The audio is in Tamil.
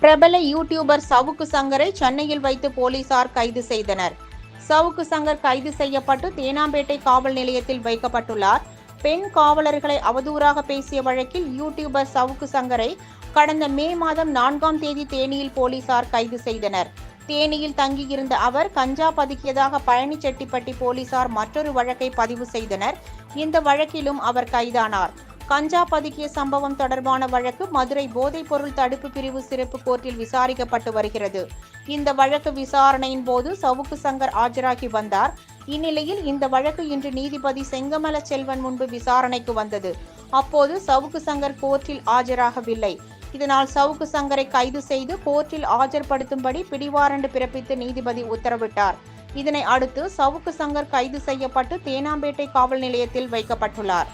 பிரபல யூடியூபர் சவுக்கு சங்கரை சென்னையில் வைத்து போலீசார் கைது செய்தனர். சவுக்கு சங்கர் கைது செய்யப்பட்டு தேனாம்பேட்டை காவல் நிலையத்தில் வைக்கப்பட்டுள்ளார். பெண் காவலர்களை அவதூறாக பேசிய வழக்கில் யூடியூபர் சவுக்கு சங்கரை கடந்த மே மாதம் நான்காம் தேதி தேனியில் போலீசார் கைது செய்தனர். தேனியில் தங்கியிருந்த அவர் கஞ்சா பதுக்கியதாக பழனிச்செட்டிப்பட்டி போலீசார் மற்றொரு வழக்கை பதிவு செய்தனர். இந்த வழக்கிலும் அவர் கைதானார். கஞ்சா பதுக்கிய சம்பவம் தொடர்பான வழக்கு மதுரை போதைப்பொருள் தடுப்பு பிரிவு சிறப்பு கோர்ட்டில் விசாரிக்கப்பட்டு வருகிறது. இந்த வழக்கு விசாரணையின் போது சவுக்கு சங்கர் ஆஜராகி வந்தார். இந்நிலையில் இந்த வழக்கு இன்று நீதிபதி செங்கமல செல்வன் முன்பு விசாரணைக்கு வந்தது. அப்போது சவுக்கு சங்கர் கோர்ட்டில் ஆஜராகவில்லை. இதனால் சவுக்கு சங்கரை கைது செய்து கோர்ட்டில் ஆஜர்படுத்தும்படி பிடிவாரண்டு பிறப்பித்து நீதிபதி உத்தரவிட்டார். இதனை அடுத்து சவுக்கு சங்கர் கைது செய்யப்பட்டு தேனாம்பேட்டை காவல் நிலையத்தில் வைக்கப்பட்டுள்ளார்.